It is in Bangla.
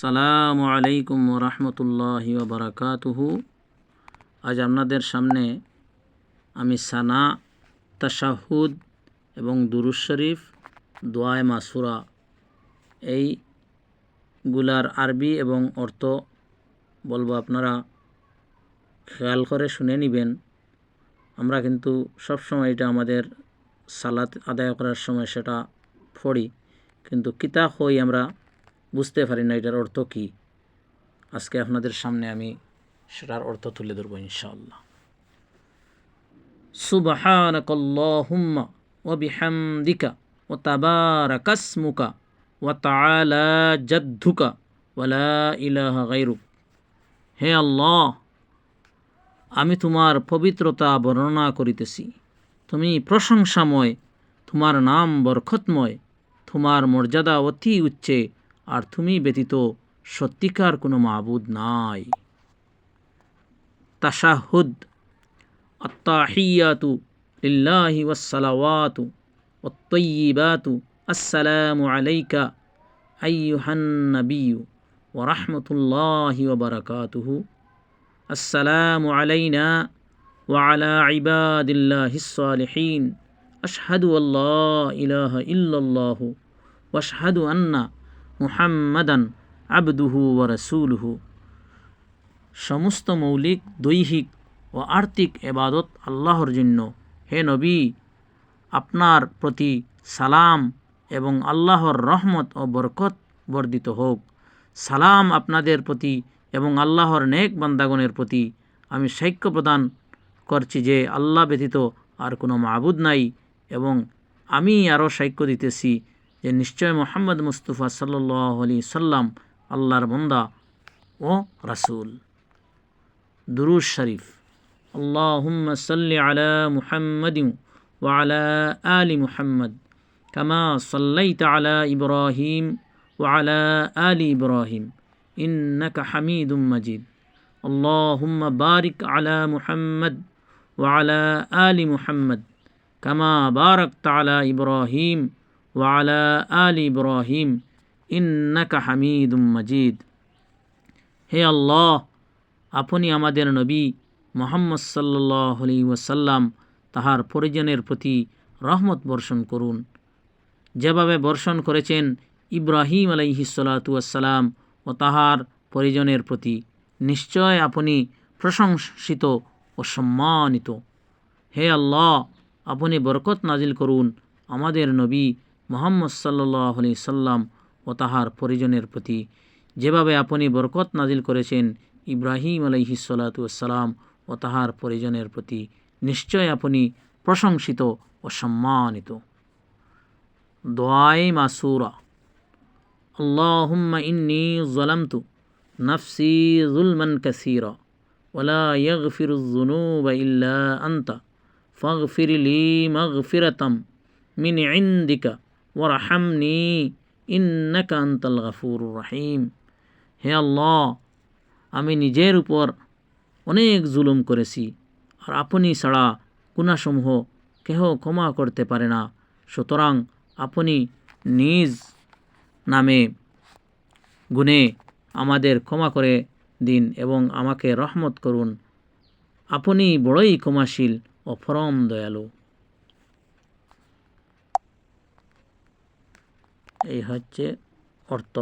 সালামু আলাইকুম রহমতুল্লাহি বারাকাতুহু। আজ আপনাদের সামনে আমি সানা, তাশাহুদ এবং দুরুজ শরীফ, দোয়ায় মাসুরা এইগুলার আরবি এবং অর্থ বলব আপনারা খেয়াল করে শুনে নেবেন। আমরা কিন্তু সবসময় এটা আমাদের সালাত আদায় করার সময় সেটা পড়ি, কিন্তু কিতা হই আমরা বুঝতে পারি না, এটার অর্থ কি? আজকে আপনাদের সামনে আমি সেটার অর্থ তুলে ধরবো ইনশাআল্লাহ। আমি তোমার পবিত্রতা বর্ণনা করিতেছি। তুমি প্রশংসাময়, তোমার নাম বরখতময় তোমার মর্যাদা অতি উচ্চে আর তুমি ব্যতীত সত্যিকার কোনো মাবুদ নাই। তাশাহুদ আত্মাহিয়াতু লিল্লাহি ওয়াসসালাওয়াতু ওয়াত্তাইয়িবাতু, আসসালামু আলাইকা আইয়ুহান নাবিয়্যু ওয়া রাহমাতুল্লাহি ওয়া বারাকাতুহু। আসসালামু আলাইনা ওয়া আলা ইবাদিল্লাহিস সালিহিন আশহাদু আল্লা ইলাহা ইল্লাল্লাহু ওয়া আশহাদু আন্না মুহাম্মাদান আবদুহু ও রসুলহু। সমস্ত মৌলিক, দৈহিক ও আর্থিক এবাদত আল্লাহর জন্য। হে নবী, আপনার প্রতি সালাম এবং আল্লাহর রহমত ও বরকত বর্ধিত হোক। সালাম আপনাদের প্রতি এবং আল্লাহর নেক বান্দাগণের প্রতি আমি সাক্ষ্য প্রদান করছি যে আল্লাহ ব্যতীত আর কোনো মাবুদ নাই এবং আমি আরও সাক্ষ্য দিতেছি যে নিশ্চয় মোহাম্মদ মুস্তফা সাল্লাহ আলি সাল্লাম আল্লাহর বন্দা ও রাসুল দুরুজ শরীফ اللهم صل على محمد وعلى آل محمد كما صليت على إبراهيم وعلى آل إبراهيم إنك حميد مجيد اللهم بارك على محمد وعلى آل محمد كما باركت على إبراهيم ওয়ালা আল ইব্রাহিম, ইন্নাকা হামিদুম মজিদ। হে আল্লাহ, আপনি আমাদের নবী মোহাম্মদ সাল্লাহ আলি ওয়াসাল্লাম তাহার পরিজনের প্রতি রহমত বর্ষণ করুন। যেভাবে বর্ষণ করেছেন ইব্রাহিম আলাইহিসালাতুয়াসাল্লাম ও তাহার পরিজনের প্রতি, নিশ্চয় আপনি প্রশংসিত ও সম্মানিত। হে আল্লাহ, আপনি বরকত নাজিল করুন আমাদের নবী মোহাম্মদ সাল্লাহ আলি সাল্লাম ও তাহার পরিজনের প্রতি যেভাবে আপনি বরকত নাজিল করেছেন, ইব্রাহিম আলহি সালাতাম ও তাহার পরিজনের প্রতি নিশ্চয় আপনি প্রশংসিত ও সম্মানিত। দোয়াই মাসুরা আল্লাহুম্মা ইন্নি জলামতু নফসি জুলমান কাসিরা ওলা ইয়গফিরুজুনুব ইল্লা আন্তা ফাগফির লি মাগফিরাতাম মিন ইন্দিকা ওয়ারহামনি, ইন্নাকা আন্তাল গাফুর রাহিম। হে আল্লাহ, আমি নিজের উপর অনেক জুলুম করেছি, আর আপনি ছাড়া গুণাসমূহ কেহ ক্ষমা করতে পারে না। সুতরাং আপনি নিজ নামে গুণে আমাদের ক্ষমা করে দিন এবং আমাকে রহমত করুন। আপনি বড়ই ক্ষমাশীল ও ফরম দয়ালু। এই হচ্ছে অর্থ।